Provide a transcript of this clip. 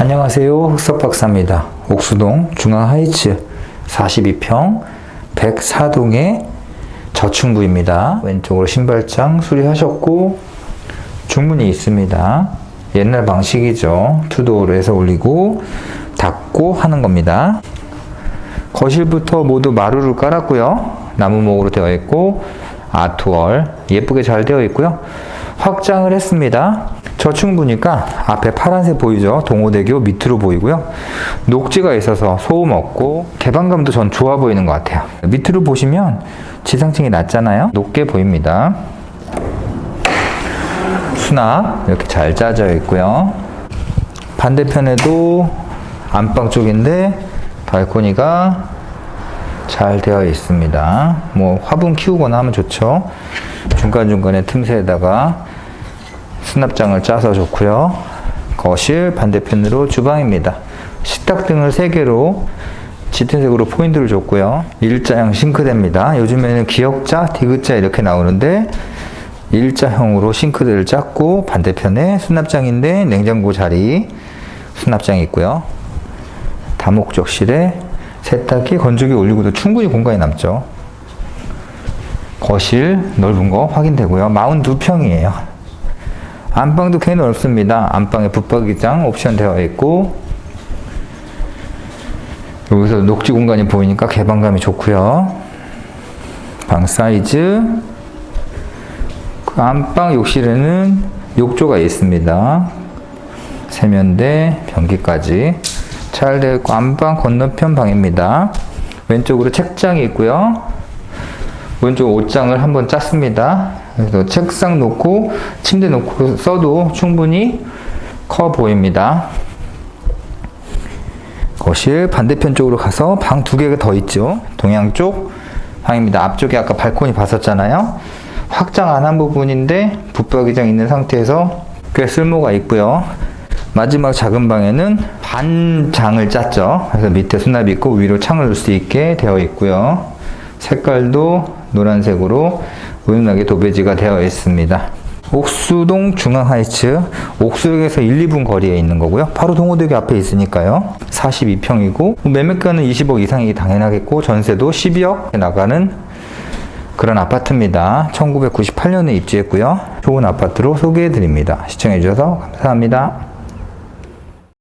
안녕하세요. 흑석박사입니다. 옥수동 중앙하이츠 42평 104동의 저층부입니다. 왼쪽으로 신발장 수리하셨고 중문이 있습니다. 옛날 방식이죠. 투도어로 해서 올리고 닫고 하는 겁니다. 거실부터 모두 마루를 깔았고요. 나무목으로 되어 있고 아트월 예쁘게 잘 되어 있고요. 확장을 했습니다. 저층부니까 앞에 파란색 보이죠? 동호대교 밑으로 보이고요. 녹지가 있어서 소음 없고 개방감도 전 좋아 보이는 것 같아요. 밑으로 보시면 지상층이 낮잖아요. 높게 보입니다. 수납 이렇게 잘 짜져 있고요. 반대편에도 안방 쪽인데 발코니가 잘 되어 있습니다. 뭐 화분 키우거나 하면 좋죠. 중간중간에 틈새에다가 수납장을 짜서 좋고요. 거실 반대편으로 주방입니다. 식탁 등을 3개로 짙은색으로 포인트를 줬고요. 일자형 싱크대입니다. 요즘에는 기역자, 디귿자 이렇게 나오는데 일자형으로 싱크대를 짰고 반대편에 수납장인데 냉장고 자리 수납장이 있고요. 다목적실에 세탁기, 건조기 올리고도 충분히 공간이 남죠. 거실 넓은 거 확인되고요. 42평이에요. 안방도 꽤 넓습니다. 안방에 붙박이장 옵션 되어 있고 여기서 녹지 공간이 보이니까 개방감이 좋고요. 방 사이즈 그 안방 욕실에는 욕조가 있습니다. 세면대, 변기까지 잘 되어 있고 안방 건너편 방입니다. 왼쪽으로 책장이 있고요. 왼쪽 옷장을 한번 짰습니다. 그래서 책상 놓고 침대 놓고 써도 충분히 커 보입니다. 거실 반대편 쪽으로 가서 방 두 개가 더 있죠. 동양 쪽 방입니다. 앞쪽에 아까 발코니 봤었잖아요. 확장 안 한 부분인데 붙박이장 있는 상태에서 꽤 쓸모가 있고요. 마지막 작은 방에는 반장을 짰죠. 그래서 밑에 수납이 있고 위로 창을 넣을 수 있게 되어 있고요. 색깔도 노란색으로 은은하게 도배지가 되어 있습니다. 옥수동 중앙하이츠 옥수역에서 1, 2분 거리에 있는 거고요. 바로 동호대교 앞에 있으니까요. 42평이고 매매가는 20억 이상이 당연하겠고 전세도 12억 나가는 그런 아파트입니다. 1998년에 입주했고요. 좋은 아파트로 소개해 드립니다. 시청해 주셔서 감사합니다.